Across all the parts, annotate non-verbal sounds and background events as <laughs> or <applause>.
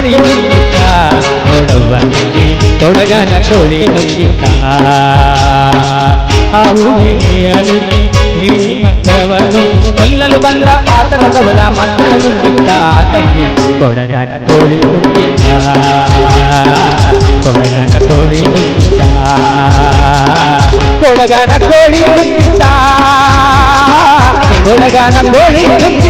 కోడి తొడగన కోడి పిల్లలు బంద ఆతల కోడి కొడగన కోడి కొడగన కోడి కొడగన కోడి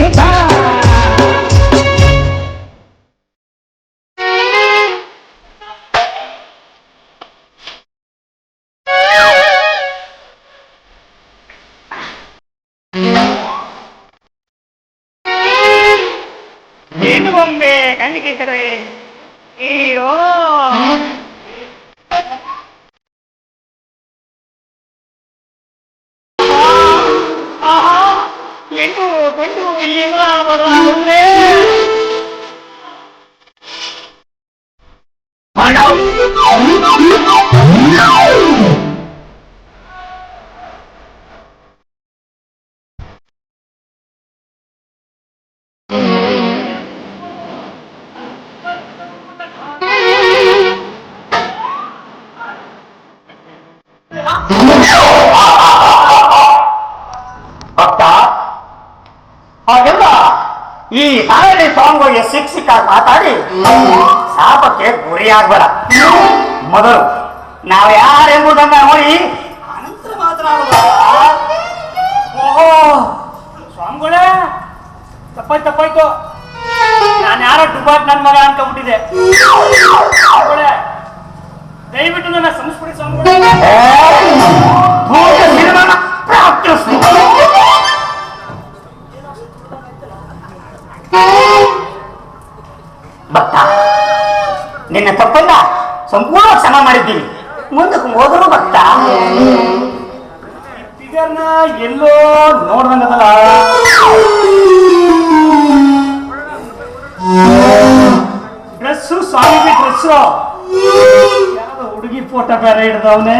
கண்ணு பொம்பே கண்ணு கேட்கறே ஐயோ. கொண்டு ಈ ಸಾರಣಿ ಸ್ವಾಮಿಗಳಿಗೆ ಸಿಕ್ ಸಿಕ್ಕಾಗಿ ಮಾತಾಡಿ. ಶಾಪಕ್ಕೆ ಗುರಿಯಾಗ್ಬೇಡ ಮೊದಲು ನಾವು ಯಾರೆಂಬುದನ್ನ ನೋಡಿ ಅನಂತರ ಮಾತನಾಡುವ. ಓಹೋ ಸ್ವಾಮಿಗಳೇ ತಪ್ಪಾಯ್ತು ತಪ್ಪಾಯ್ತು. ನಾನು ಯಾರೋ ಡುಬಾಟ್ ನನ್ನ ಮಗ ಅಂತ ಸ್ವಾಮಿಗಳೇ, ದಯವಿಟ್ಟು ನನ್ನ ಸಂಸ್ಕೃತಿ ಸ್ವಾಮಿಗಳೇ. ನಿನ್ನ ತಪ್ಪನ್ನ ಸಂಪೂರ್ಣ ಕ್ಷಮ ಮಾಡಿದ್ದೀನಿ. ಮುಂದಕ್ಕೆ ಹೋದರು ಭಕ್ತ. ಎಲ್ಲೋ ನೋಡ್ದಂಗದಲ್ಲ. ಡ್ರೆಸ್ಸು ಸ್ವಾಮಿ ಡ್ರೆಸ್ಸು. ಯಾವ್ದೋ ಹುಡುಗಿ ಫೋಟೋ ಬೇರೆ ಹಿಡ್ದವನೆ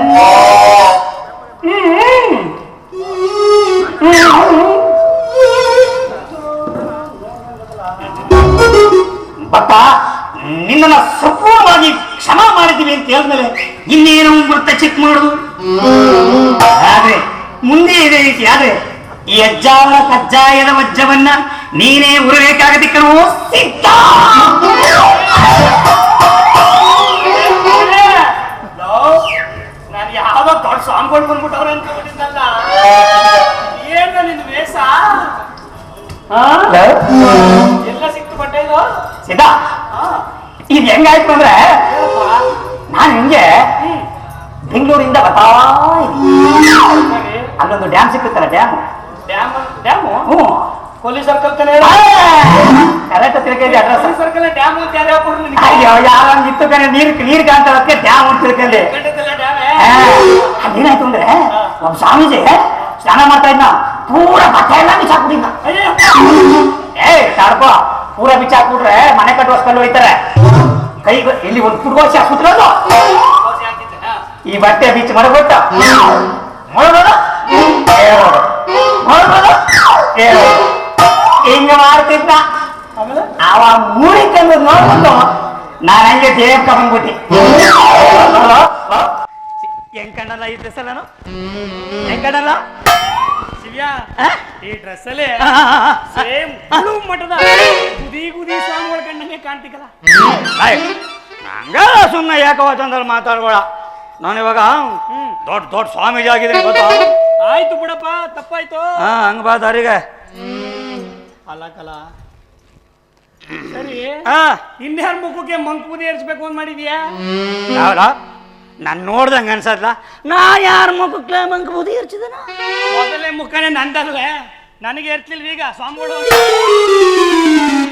ಭಕ್ತ ನಿನ್ನನ್ನ ಸಂಪೂರ್ಣವಾಗಿ ಕ್ಷಮ ಮಾಡಿದ್ದೀವಿ ಅಂತ ಹೇಳಿದ್ಮೇಲೆ ಇನ್ನೇನು ವೃತ್ತ ಚೆಕ್ ಮಾಡುದು? ಆದ್ರೆ ಮುಂದೆ ಇದೇ ರೀತಿ ಆದ್ರೆ ಈ ಅಜ್ಜಾವರ ಕಜ್ಜಾಯದ ವಜ್ಜವನ್ನ ನೀನೇ ಉರಬೇಕಾಗದಿಕ್ಕೂ ಸಿದ್ಧ! ನಾನು ಯಾವ ದೊಡ್ಡ ಅಂತ ಬಂದ್ಬಿಟ್ಟವ್ರೆ ಅನ್ಕೊಂಡಿದ್ದಲ್ಲ ಏನ ನಿನ್ ವೇಷ? ಎಲ್ಲ ಸಿಕ್ತು ಬಟ್ಟೆ ಇದು? ಸಿದ್ಧ. ಇದು ಹೆಂಗಾಯ್ತು ಅಂದ್ರೆ ನಾನು ಹಿಂಗೆ ಬೆಂಗಳೂರಿಂದ ಬರ್ತಾ. ಅಲ್ಲೊಂದು ಡ್ಯಾಮ್ ಸಿಕ್ಕುತ್ತಲ್ಲ ಡ್ಯಾಮ್? Dam dam? ಹ್ಞೂ. ಪೊಲೀಸ್ ಸರ್ಕಲ್ ಕರೆಕ್ಟ್ ತಿರ್ಕೈತಿ ಅಡ್ರೆಸ್ ಸರ್ಕಲ್ ಡ್ಯಾಮ್ ಅಂತ ಅಯ್ಯೋ ಯಾರಂಗ್ ಇತ್ತು ಕಣೆ? ನೀರ್ ನೀರ್ ಕಾಣ್ತಾರಕ್ಕೆ ಡ್ಯಾಮ್ ಅಂತ ತಿಳ್ಕೊಂಡೆ ಅದೇನಾಯ್ತು ಅಂದ್ರೆ ಒಬ್ಬ ಸ್ವಾಮೀಜಿ ಸ್ನಾನ ಮಾಡ್ತಾ ಇದ್ನ ಪೂರ ಬಟ್ಟೆ ಎಲ್ಲ ಬಿಸಾಕ್ಬಿಟ್ಟಿದ್ದ ಏ ತಾಡ್ಕೋ. ಪೂರ ಬಿಚ್ಚಾಕ್ಬಿಟ್ರೆ ಮನೆ ಕಟ್ಟುವ ಕಲ್ಲು ಹೋಯ್ತಾರೆ. ಕೈ ಇಲ್ಲಿ ಒಂದು ಕುಡ್ಗೋಸಿ ಹಾಕ್ಬಿಟ್ರಲ್ಲ ಈ ಬಟ್ಟೆ ಬಿಚ್ಚಿ ಮಡಗೊಟ್ಟ ಹಿಂಗ ಮಾಡ್ತಿದ್ನ. ಅವ ಮೂಡಿ ತಂದು ನೋಡ್ಬಿಟ್ಟು ನಾನು ಹಂಗೆ ದೇವ್ ಬಂದ್ಬಿಟ್ಟಿ ಹೆಂಗ್ ಕಣ್ಣಲ್ಲ ಡ್ರೆಸ್ ನಾನು ಹೆಂಗ್ ಶಿವ್ಯಾ ಆ? ಈ ಡ್ರೆಸ್ ಅಲ್ಲಿ ಸೇಮ್. ಸೇಮ್ ಮಠದ ಗುದಿ ಗುದಿ ಸ್ವಾಮಿಗಳ ಕಣ್ಣಂಗೆ ಕಾಣ್ತಿಕಲ್ಲ ಹಂಗ ನಂಗ ಸುಮ್ಮನೆ ಯಾಕವತ್ತಂದ್ರೆ ಮಾತಾಡ್ಬೋಳ ನಾನು ಇವಾಗ ಹ್ಮ್. ದೊಡ್ಡ ದೊಡ್ಡ ಸ್ವಾಮೀಜಿ ಆಗಿದ್ರೆ ಗೊತ್ತಾ? ಆಯ್ತು ಬಿಡಪ್ಪ ತಪ್ಪಾಯ್ತು. ಹಾ ಹಂಗ ಬಾ ದಾರಿಗೆ. ಅಲ್ಲ ಕಲ. ಸರಿ. ಹಾ. ಇನ್ಯಾರ ಮುಖಕ್ಕೆ ಮಂಕ್ ಬುದಿ ಏರ್ಸ್ಬೇಕು ಅಂತ ಮಾಡಿದ್ಯಾ? ಯಾವ್ದ? ನಾನು ನೋಡ್ದಂಗೆ ಅನ್ಸತ್ತ ನಾ ಯಾರ ಮುಖಕ್ಕೆ ಮಂಕ ಬುದ್ಧಿ ಇರ್ಚಿದ ಮೊದಲೇ ಮುಖನೇ ನಂದಲ್ವೇ? ನನಗೆ ಏರ್ತಿಲ್ವ ಈಗ ಸ್ವಾಮಿಗಳು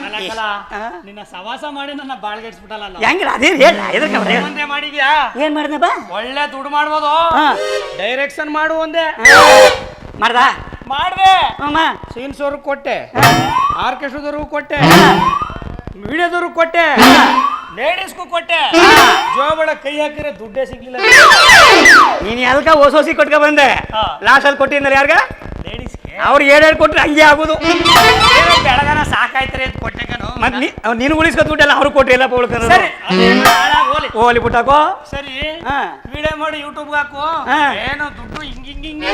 ಅಲ್ಲ ಕಲ ಆ? ನಿನ್ನ ಸವಾಸ ಮಾಡಿ ನನ್ನ ಬಾಳ್ಗೆಡ್ಸ್ಬಿಟ್ಟಲ್ಲ ಹೆಂಗಿಲ್ಲ? ಅದೇ ಹೇಳ ಎದಕ್ಕೆ ಅವ್ರು ಹೇಳ ಒಂದೇ ಮಾಡಿದ್ಯಾ? ಏನ್ ಮಾಡಿದ ಬಾ? ಒಳ್ಳೆ ದುಡ್ಡು ಮಾಡ್ಬೋದು. ಹಾ. ಡೈರೆಕ್ಷನ್ ಮಾಡು ಒಂದೇ. ಮಾಡ್ದ? ಮಾಡ್ದೆ. ಅಮ್ಮ ಸೀನ್ಸ್ ಅವ್ರಿಗೆ ಕೊಟ್ಟೆ. ಆರ್ಕೆಸ್ಟ್ರಾದವ್ರಿಗೂ ಕೊಟ್ಟೆ. ವಿಡಿಯೋದವ್ರಿಗೂ ಕೊಟ್ಟೆ. ಲೇಡೀಸ್ಗೂ ಕೊಟ್ಟೆ ಜೋಬಳ ಕೈ ಹಾಕಿದ್ರೆ ದುಡ್ಡೇ ಸಿಗ್ಲಿಲ್ಲ ನೀನ್ ಎಲ್ಕ ಹೊಸ ಹೊಸಿ ಕೊಟ್ಕ ಬಂದೆ. ಲಾಸ್ಟ್ ಅಲ್ಲಿ ಕೊಟ್ಟಿದ್ನಲ್ಲ ಯಾರ್ಗ ಲೇಡೀಸ್ಗೆ ಅವ್ರು ಏಳೇಳು ಕೊಟ್ರೆ ಹಂಗೆ ಆಗುದು ಬೆಳಗಾನ ಸಾಕಾಯ್ತಾರೆ ಅಂತ ಕೊಟ್ಟೆ ಕಣೋ ಮತ್ ನೀ ಅವ್ ನೀನು ಉಳಿಸ್ಕೊ ದುಡ್ಡೆಲ್ಲ ಅವ್ರು ಕೊಟ್ಟಿಲ್ಲ ಉಳ್ಕೊಂಡು ಸರಿ ಅದೇನು ಹಾಳಾಗ್ ಹೋಗ್ಲಿ. ಹೋಲಿ ಬಿಟ್ಟಾಕೋ ಸರಿ ಹಾ. ವಿಡಿಯೋ ಮಾಡಿ ಯೂಟ್ಯೂಬ್ ಹಾಕು ಹಾ. ಏನೋ ದುಡ್ಡು ಹಿಂಗ್ ಹಿಂಗ್ ಹಿಂಗ್.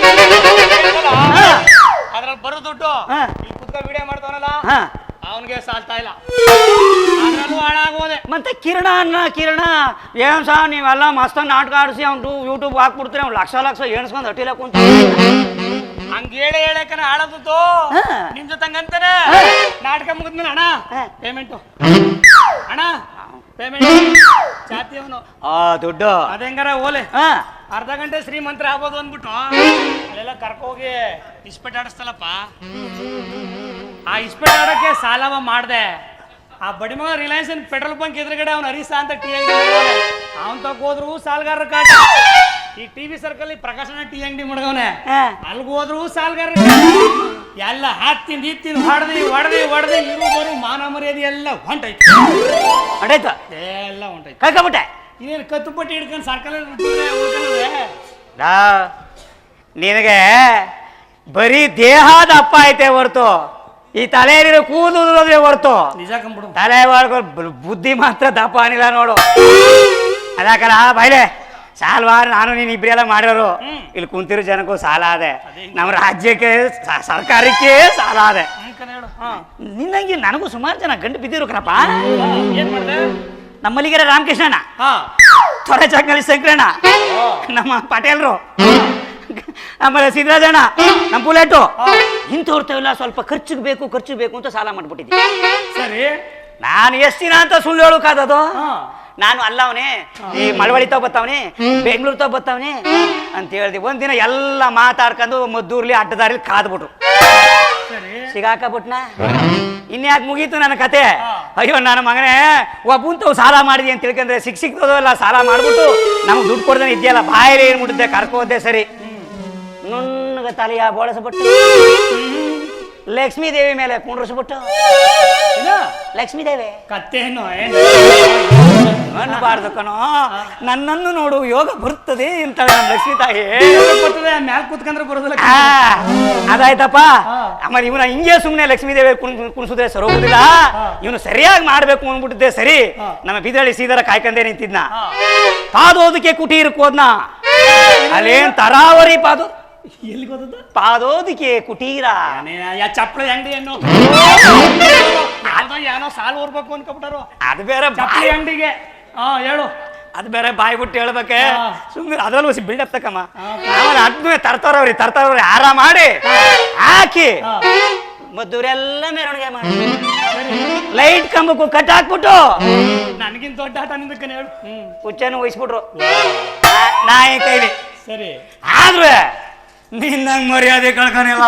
ಅದ್ರಲ್ಲಿ ಬರೋ ದುಡ್ಡು ಹಾ. ಇಲ್ಲಿ ಕುತ್ಕೊ ವಿಡಿಯೋ ಮಾಡ್ತಾವನಲ್ಲ ಹಾ ಅವನಿಗೆ ಸಾಲ್ತಾ ಇಲ್ಲ. ಅದ್ರಲ್ಲೂ ಹಾಳಾಗೋದೆ ಮತ್ತೆ ಕಿರಣ ಅನ್ನ ಕಿರಣ. ಏನ್ ಸಾ ನೀವೆಲ್ಲ ಮಸ್ತ್ ನಾಟಕ ಆಡಿಸಿ ಅವ್ನು ಯೂಟ್ಯೂಬ್ ಹಾಕ್ಬಿಡ್ತೀರಿ ಅವ್ನು ಲಕ್ಷ ಲಕ್ಷ ಎಣಿಸ್ಕೊಂಡು ಹಟ್ಟಿಲ್ಲ ಕುಂತ ಹಂಗ ಹೇಳಿ ಹೇಳಕನ ಹಾಳದ್ದು. ನಿಮ್ ಜೊತೆ ಹಂಗಂತಾನೆ ನಾಟಕ ಮುಗಿದ್ಮೇಲೆ ಅಣ್ಣ. ಪೇಮೆಂಟು ಅಣ್ಣ ಪೇಮೆಂಟ್ ಜಾತಿ ಅವನು. ಆ ದುಡ್ಡು. ಅದ ಹೆಂಗಾರ ಓಲೆ. ಹಾ. ಅರ್ಧ ಗಂಟೆ ಶ್ರೀಮಂತ್ರ ಆಗ್ಬೋದು ಅಂದ್ಬಿಟ್ಟು. ಅಲ್ಲೆಲ್ಲ ಕರ್ಕೋಗಿ ಇಸ್ಪೆಟ್ ಆಡಿಸ್ತಲ್ಲಪ್ಪ ಆ ಇಸ್ಪೆಟ್ ಆಡೋಕ್ಕೆ ಸಾಲವ ಮಾಡಿದೆ. ಆ ಬಡಿ ಮಗ ರಿಲಯನ್ಸ್ ಪೆಟ್ರೋಲ್ ಬಂಕ್ ಎದುರುಗಡೆ ಅವ್ನು ಹರೀಸ ಅಂತ ಟಿ ಅಂಗಡಿ ಅವನ್ ತಗೋದ್ರು ಸಾಲಗಾರರ ಕಾಟ. ಈ ಟಿ ವಿ ಸರ್ಕಲ್ ಪ್ರಕಾಶನ ಟಿ ಅಂಗಡಿ ಮಡ್ಗವನೆ ಅಲ್ಗೆ ಹೋದ್ರು ಸಾಲ್ಗಾರ ಎಲ್ಲ ಹಾಕ್ತಿಂದು ಇತ್ತಿಂದು ಹೊಡೆದಿ ಹೊಡೆದಿ ಹೊಡೆದಿ ಇರು ಬರು ಮಾನ ಮರ್ಯಾದೆ ಎಲ್ಲ ಹೊಂಟೈತಿ. ಅಡಾಯ್ತು ಎಲ್ಲ ಹೊಂಟೈತಿ. ಕಳ್ಕೊಬಿಟ್ಟೆ? ಇನ್ನೇನು ಕತ್ತು ಪಟ್ಟಿ ಹಿಡ್ಕೊಂಡು ಸರ್ಕಲ್ ನಿನಗೆ ಬರೀ ದೇಹದ ಅಪ್ಪ ಐತೆ ಹೊರ್ತು. ಈ ತಲೆಯಲ್ಲಿ ಕೂದಲು ಹೊರ್ತು. ನಿಜ ಕಂಬಿಡು. ತಲೆ ಒಳಗ ಬುದ್ಧಿ ಮಾತ್ರ ದಪ್ಪ ಅನಿಲ್ಲ ನೋಡು. ಅದಾಕಲ್ಲ ಬೈಲೆ. ಸಾಲ್ವಾರ್ ನಾನು ನೀನು ಇಬ್ಬರೆಲ್ಲ ಮಾಡಿರೋರು. ಇಲ್ಲಿ ಕುಂತಿರೋ ಜನಕ್ಕೂ ಸಾಲ ಅದೆ ನಮ್ಮ ರಾಜ್ಯಕ್ಕೆ ಸರ್ಕಾರಕ್ಕೆ ಸಾಲ ಅದೆ ನಿನ್ನಂಗಿ ನನಗೂ ಸುಮಾರು ಜನ ಗಂಡು ಬಿದ್ದಿರು ಕಣಪ್ಪ. ನಮ್ಮಲ್ಲಿಗೆರ ತೊರೆ ಚಕ್ಕಲಿ ಶಂಕರಣ್ಣ. ನಮ್ಮ ಪಟೇಲ್ರು. ಆಮೇಲೆ ಸಿದ್ದರಾಜಣ್ಣ ನಮ್ಮ ಪುಲೇಟು ಇಂಥವ್ರತೆಲ್ಲ ಸ್ವಲ್ಪ ಖರ್ಚಿಗೆ ಬೇಕು ಖರ್ಚಿಗೆ ಬೇಕು ಅಂತ ಸಾಲ ಮಾಡ್ಬಿಟ್ಟಿದ್ದೆ. ಸರಿ. ನಾನು ಎಷ್ಟು ದಿನ ಅಂತ ಸುಳ್ಳು ಹೇಳೋಕಾದದು ನಾನು ಅಲ್ಲವನೇ ಈ ಮಳವಳ್ಳಿ ತಾವ್ ಬತ್ತಾವನೆ ಬೆಂಗಳೂರು ತಾವ್ ಬತ್ತಾವನೆ ಅಂತ ಹೇಳ್ದೆ. ಒಂದಿನ ಎಲ್ಲ ಮಾತಾಡ್ಕೊಂಡು ಮದ್ದೂರ್ಲಿ ಅಡ್ಡದಾರಿಲಿ ಕಾದ್ಬಿಟ್ರು. ಸಿಗಾಕಬಿಟ್ನ? ಇನ್ಯಾಕೆ ಮುಗೀತು ನನ್ನ ಕತೆ. ಅಯ್ಯೋ ನನ್ನ ಮಗನೇ ಒಬ್ಬಂತವ್ ಸಾಲ ಮಾಡಿದಿ ಅಂತ ತಿಳ್ಕೊಂಡ್ರೆ ಸಿಕ್ ಸಿಕ್ತದಲ್ಲ ಸಾಲ ಮಾಡ್ಬಿಟ್ಟು ನಮ್ಗೆ ದುಡ್ಡು ಕೊಡ್ದೇನೆ ಇದೆಯಲ್ಲ ಬಾಯಲ್ಲಿ ಏನು ಮುಟ್ಟಿದ್ದೆ ಕರ್ಕೋದೆ ಸರಿ. ನುಣ್ಣಗ ತಲೆಯ ಬೋಳಿಸ್ಬಿಟ್ಟು. ಲಕ್ಷ್ಮೀ ದೇವಿ ಮೇಲೆ ಕುಂಡ್ರಿಸ್ಬಿಟ್ಟು. ಲಕ್ಷ್ಮೀ ದೇವಿ ಕತ್ತೇನು ಅನ್ನಬಾರ್ದು ಕಣೋ. ನನ್ನನ್ನು ನೋಡು ಯೋಗ ಬರುತ್ತದೆ ಇಂತ ನಮ್ಮ ಲಕ್ಷ್ಮೀ ತಾಯಿ. ಮ್ಯಾಲ್ ಕುತ್ಕಂದ್ರೆ ಬರೋದಿಲ್ಲ ಅದಾಯ್ತಪ್ಪ. ಆಮೇಲೆ ಇವನ ಹಿಂಗೆ ಸುಮ್ಮನೆ ಲಕ್ಷ್ಮೀ ದೇವಿ ಕುಣ್ ಕುಣಿಸಿದ್ರೆ ಸರಿ ಹೋಗುದಿಲ್ಲ. ಇವನು ಸರಿಯಾಗಿ ಮಾಡ್ಬೇಕು ಅಂದ್ಬಿಟ್ಟಿದ್ದೆ ಸರಿ. ನಮ್ಮ ಬಿದಳಿ ಸೀದರ ಕಾಯ್ಕಂದೇ ನಿಂತಿದ್ನ. ಪಾದೋದಕ್ಕೆ ಕುಟೀರಕ್ಕೆ ಹೋದ್ನ. ಅಲ್ಲೇನ್ ತರಾವರಿ ಪಾದು <laughs> ಎಲ್ಲಿ ಗೊತ್ತದ ಪಾದೋದಿಕೆ ಕುಟೀರ. ಚಪ್ಪಳ ಅಂಗಡಿ ಏನು ಏನೋ ಸಾಲ ಓರ್ಬೇಕು ಅನ್ಕೊಬಿಟ್ಟಾರು. ಅದು ಬೇರೆ ಚಪ್ಪಲಿ ಬಾಯಿ ಅಂಗಡಿಗೆ. ಹಾ ಹೇಳು. ಅದು ಬೇರೆ ಬಾಯಿ ಬಿಟ್ಟು ಹೇಳ್ಬೇಕೆ. ಸುಮ್ಮನೆ ಅದರಲ್ಲೂ ಬಿಲ್ಡಪ್ ತಕಮ್ಮ. ಅದನ್ನೇ ತರ್ತಾರವ್ರಿ ತರ್ತಾರವ್ರಿ ಆರ ಮಾಡಿ. ಹಾಕಿ. ಮದ್ದೂರೆಲ್ಲ ಮೆರವಣಿಗೆ ಮಾಡಿ. ಲೈಟ್ ಕಂಬಕ್ಕೂ ಕಟ್ ಹಾಕ್ಬಿಟ್ಟು. ನನಗಿಂತ ದೊಡ್ಡ ಆಟ ನಿಂದಕ್ಕೆ ಹೇಳು. ಹುಚ್ಚನ್ನು ವಹಿಸ್ಬಿಟ್ರು ನಾ- ನಾಯಿ ಕೈಲಿ. ಸರಿ. ಆದ್ರೆ ನಿನ್ನಂಗ್ ಮರ್ಯಾದೆ ಕಳ್ಕೊನಿಲ್ಲ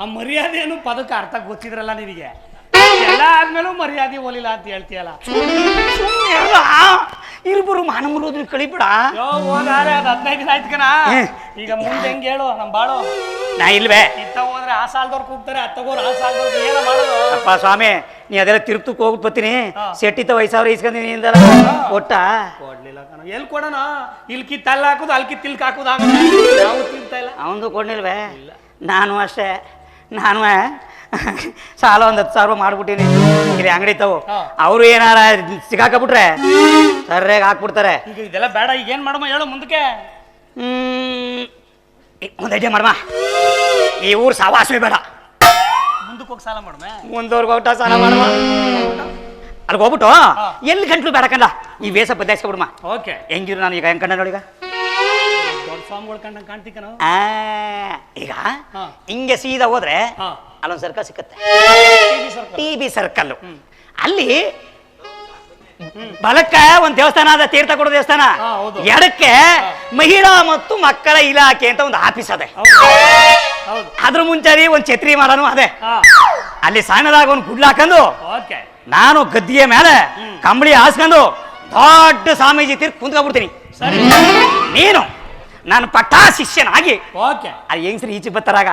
ಆ ಮರ್ಯಾದೆ ಏನು ಪದಕ್ಕೆ ಅರ್ಥ ಗೊತ್ತಿದ್ರಲ್ಲ ನಿನಗೆ? ಎಲ್ಲ ಆದ್ಮೇಲೂ ಮರ್ಯಾದೆ ಹೋಲಿಲ್ಲ ಅಂತ ಹೇಳ್ತೀಯಲ್ಲ. ಇರ್ಬರು ಮಾನಮೂಲೋದ್ರಿ ಕಳಿಬಿಡ. ಹದಿನೈದು ದಿನ ಆಯ್ತು ಕಣ. ಈಗ ಮುಂದೆ ಹೆಂಗೆ ಹೇಳು ನಮ್ ಬಾಳು? ನಾ ಇಲ್ವೇ? ಹೋದ್ರೆ ಆ ಸಾಲದವ್ರು ಕೂಗ್ತಾರೆ ಅತ್ತಗೋರು ಆ ಸಾಲದವ್ರು ಏನೋ ಮಾಡೋದು? ಅಪ್ಪ ಸ್ವಾಮಿ ನೀ ಅದೆಲ್ಲ ತಿರುಪ್ತಕ್ಕೆ ಹೋಗ್ಬಿಟ್ಟು ಬರ್ತೀನಿ. ಸೆಟ್ಟಿತ್ತ ವಯಸ್ಸಾವ್ರ ಸಾವಿರ ಇಸ್ಕೊಂತೀನಿ ಇಂದಲ್ಲ ಒಟ್ಟ? ಕೊಡ್ಲಿಲ್ಲ ಕಣ. ಎಲ್ಲಿ ಕೊಡೋಣ? ಇಲ್ಲಿ ಕಿತ್ತ ಅಲ್ಲಿ ಹಾಕುದು ಅಲ್ಲಿ ಕಿತ್ತು ಇಲ್ಲಿ ಹಾಕುದು ಆಗಲ್ಲ. ನಾವು ತಿಂತಾ ಇಲ್ಲ. ಅವನು ಕೊಡ್ಲಿಲ್ವೇ? ನಾನು ಅಷ್ಟೇ. ನಾನು ಸಾಲ ಒಂದು ಹತ್ತು ಸಾವಿರ ಮಾಡ್ಬಿಟ್ಟಿನಿ. ಇಲ್ಲಿ ಅಂಗಡಿ ತಾವು. ಅವರು ಏನಾರ ಸಿಗಾಕಬಿಟ್ರೆ ಸರ್ಯಾಗಿ ಹಾಕ್ಬಿಡ್ತಾರೆ. ಇದೆಲ್ಲ ಬೇಡ. ಈಗ ಏನ್ ಮಾಡಮ್ಮ ಹೇಳು ಮುಂದಕ್ಕೆ. ಹ್ಮ್. ಒಂದು ಐಡಿಯಾ ಮಾಡಮ್ಮ ಈ ಊರು ಸಾವಾಸವಿ ಬೇಡ. ಮುಂದಕ್ಕೆ ಹೋಗಿ ಸಾಲ ಮಾಡಮ್ಮ ಮುಂದೋರ್ಗೆ ಊಟ ಸಾಲ ಮಾಡಮ್ಮ ಅಲ್ಲಿಗೆ ಹೋಗ್ಬಿಟ್ಟು ಎಲ್ಲಿ ಗಂಟ್ಲು ಬೇಡಕಲ್ಲ ಈ ವೇಷ ಬದಲಾಯಿಸ್ಕೊಬಿಡಮ್ಮ ಓಕೆ. ಹೆಂಗಿರು ನಾನು ಈಗ ಹೆಂಗ್ ಕಂಡ ಕಾಣ್ತಿಕ ನಾವು ಆ, ಈಗ. ಹಿಂಗೆ ಸೀದಾ ಹೋದ್ರೆ ಅಲ್ಲೊಂದು ಸರ್ಕಲ್ ಸಿಕ್ಕತ್ತೆ. ಟಿ ಬಿ ಸರ್ಕಲ್ ಅಲ್ಲಿ ಬಲಕ್ಕ ಒಂದು ದೇವಸ್ಥಾನ ಅದ ತೀರ್ಥ ಕೊಡೋ ದೇವಸ್ಥಾನ. ಎಡಕ್ಕೆ ಮಹಿಳಾ ಮತ್ತು ಮಕ್ಕಳ ಇಲಾಖೆ ಅಂತ ಒಂದು ಆಫೀಸ್ ಅದೆ. ಅದ್ರ ಮುಂಚಾರಿ ಒಂದು ಛತ್ರಿ ಮಾಡೋನು ಅದೇ. ಅಲ್ಲಿ ಸಣ್ಣದಾಗ ಒಂದು ಗುಡ್ಲ ಹಾಕೊಂಡು ನಾನು ಗದ್ದಿಗೆ ಮೇಲೆ ಕಂಬಳಿ ಹಾಸ್ಕೊಂಡು ದೊಡ್ಡ ಸ್ವಾಮೀಜಿ ತೀರ್ಥ ಕುಂತ್ಕೊಂಡ್ಬಿಡ್ತೀನಿ. ಸರಿ. ನೀನು ನಾನು ಶಿಷ್ಯನ ಶಿಷ್ಯನಾಗಿ. ಓಕೆ. ಹೆಂಗ್ ಸರಿ ಈಚೆ ಬತ್ತಾರಾಗ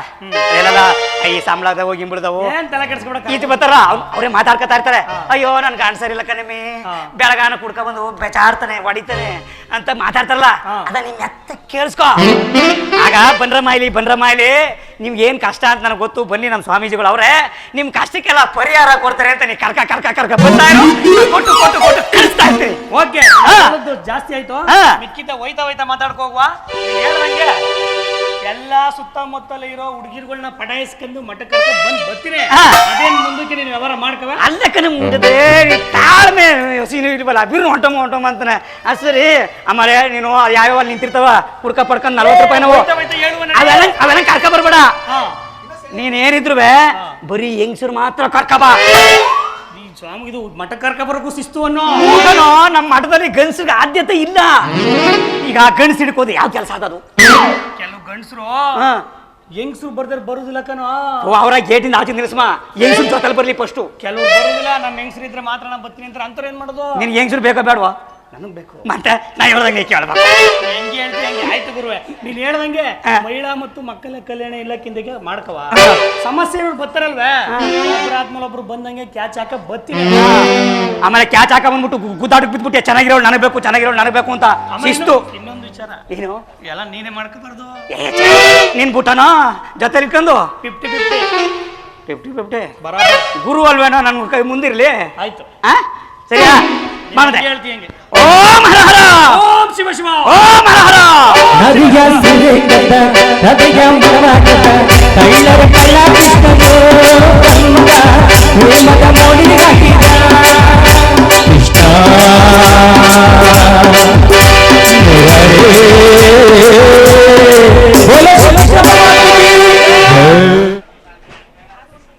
ಏನಲ್ಲ ಈ ಹೋಗಿ ಬಿಡ್ದವು ಏನ್ ತಲೆ ಈಚೆ ಬರ್ತಾರ? ಅವ್ರೇ ಮಾತಾಡ್ಕೊತಾ ಇರ್ತಾರೆ. ಅಯ್ಯೋ ನನ್ ಸರಿ ಇಲ್ಲ ಕಣಮಿ. ಬೆಳಗಾನ ಕುಡ್ಕ ಬಂದು ಬೆಚಾರ್ತಾನೆ ಹೊಡಿತಾನೆ ಅಂತ ಮಾತಾಡ್ತಾರಲ್ಲ. ಅದ ನಿಮ್ ಎತ್ತ ಕೇಳಿಸ್ಕೊ. ಆಗ ಬಂದ್ರ ಮಾಯ್ಲಿ ಬಂದ್ರ ಮಾಯ್ಲಿ ನಿಮ್ಗೆ ಏನು ಕಷ್ಟ ಅಂತ ನನಗೆ ಗೊತ್ತು. ಬನ್ನಿ ನಮ್ಮ ಸ್ವಾಮೀಜಿಗಳು ಅವರೇ. ನಿಮ್ಮ ಕಷ್ಟಕ್ಕೆಲ್ಲ ಪರಿಹಾರ ಕೊಡ್ತಾರೆ ಅಂತ ನೀವು ಕರ್ಕ ಕರ್ಕ ಕರ್ಕ ಬರ್ತಾ ಇರೋ. ಕೊಟ್ಟು ಕೊಟ್ಟು ಕೊಟ್ಟು ಕಳಿಸ್ತಾ ಇರ್ತೀನಿ ಓಕೆ. ಜಾಸ್ತಿ ಆಯ್ತು. ಮಿಕ್ಕಿದ್ದ ಹೋಯ್ತಾ ಹೋಯ್ತಾ ಮಾತಾಡ್ಕೋಗುವ ಹೇಳ್ದಂಗೆ ಎಲ್ಲಾ ಸುತ್ತಮುತ್ತಲ ಇರೋ ಹುಡುಗಿರ್ಗಳನ್ನ ಪಟಾಯಿಸ್ಕೊಂಡು ಮಠಕ್ಕೆ ಬಂದು ಬರ್ತೀನಿ. ಅದೇನ್ ಮುಂದಕ್ಕೆ ನೀನು ವ್ಯವಹಾರ ಮಾಡ್ಕವ? ಅಲ್ಲಕ್ಕ ಮುಂದೆ ತಾಳ್ಮೆ ಸೀನು ಇಲ್ವಲ್ಲ ಬಿರು ಹೊಂಟಮ ಹೊಂಟಮ ಅಂತಾನೆ. ಅಸರಿ ಸರಿ ಆಮೇಲೆ ನೀನು ಯಾವ್ಯಾವ ಯಾವ ನಿಂತಿರ್ತಾವ? ಹುಡ್ಕ ಪಡ್ಕೊಂಡು ನಲ್ವತ್ತು ರೂಪಾಯಿ ನಾವು. ಅವೆಲ್ಲ ಅವೆಲ್ಲ ಕರ್ಕ ಬರ್ಬೇಡ. ನೀನ್ ಏನಿದ್ರು ಬರೀ ಹೆಂಗ್ಸರು ಮಾತ್ರ ಕರ್ಕ ಬಾ. ಈ ಸ್ವಾಮಿಗೆ ಇದು ಮಠ ಕರ್ಕ ಬರಕು ಶಿಸ್ತು ಅನ್ನೋ? ನಮ್ಮ ಮಠದಲ್ಲಿ ಗಣಸಿಗೆ ಆದ್ಯತೆ ಇಲ್ಲ. ಈಗ ಗಂಡಸ್ ಹಿಡ್ಕೋದು ಯಾವ ಕೆಲಸ ಕೆಲವು ಗಂಡಸರು ಹಾ. ಹೆಂಗ್ಸ್ರು ಬರ್ದಾರ ಬರುದಿಲ್ಲ ಕಣೋ. ಅವರ ಗೇಟಿಂದ ಆಚೆ ನಿಲ್ಸಮ್ಮ ಹೆಂಗ್ಸರು ಜೊತೆಲಿ ಬರ್ಲಿ ಫಸ್ಟು ಕೆಲವ್ರು ಬರುದಿಲ್ಲ ನಮ್ಮ ಹೆಂಗಸರು ಇದ್ರೆ ಮಾತ್ರ ನಾ ಬರ್ತೀನಿ ಅಂತ ಅಂತರ ಏನ್ ಮಾಡೋದು? ನಿನ್ ಹೆಂಗ್ಸರು ಬೇಕೋ ಬೇಡವಾ? ನನಗ್ ಬೇಕು. ಮತ್ತೆ ನಾ ಹೇಳ್ದಂಗೆ ಕೇಳ್ಬೇಕು ಹೆಂಗೆ ಹೇಳ್ತಿ ಹಂಗೆ. ಆಯ್ತು ಗುರುವೆ. ನೀನ್ ಹೇಳ್ದಂಗೆ. ಮಹಿಳಾ ಮತ್ತು ಮಕ್ಕಳ ಕಲ್ಯಾಣ ಇಲಾಖೆಯಿಂದಗೆ ಮಾಡ್ಕವ. ಸಮಸ್ಯೆಗಳು ಬರ್ತಾರಲ್ವೇ? ಒಬ್ರಾದ್ಮೇಲೆ ಒಬ್ರು ಬಂದಂಗೆ ಕ್ಯಾಚ್ ಹಾಕ ಬತ್ತೀನಿ ಆಮೇಲೆ ಕ್ಯಾಚ್ ಹಾಕ ಬಂದ್ಬಿಟ್ಟು ಗುದ್ದಾಡಕ್ ಬಿದ್ಬಿಟ್ಟು ಚೆನ್ನಾಗಿರೋಳು ನನಗೆ ಬೇಕು ಚೆನ್ನಾಗಿರೋಳು ನನಗೆ ಬೇಕು ಅಂತ ಇಷ್ಟು ಶಿಸ್ತು. ವಿಚಾರ. ಏನು? ಎಲ್ಲ ನೀನೇ ಮಾಡ್ಕೋಬಾರ್ದು. ನಿನ್ ಬುಟ್ಟನ? ಜೊತೆ ಇಟ್ಕೊಂಡು? ಫಿಫ್ಟಿ ಫಿಫ್ಟಿ ಫಿಫ್ಟಿ ಫಿಫ್ಟಿ ಗುರು ಅಲ್ವೇನಾ ನನ್ ಕೈ ಮುಂದಿರ್ಲಿ? ಆಯ್ತು. ಆ? ಸರಿಯಾ? ಮಾಡಿದೆ. ಹೇಳ್ತಿ ಓಂ ಹರ ಹರ ಓಂ ಶಿವ ಶಿವ. ಓಂ ಹರ ಹರ ನದಿಯ ಸಿರೆ ಮೌಲಿ ಕೃಷ್ಣ!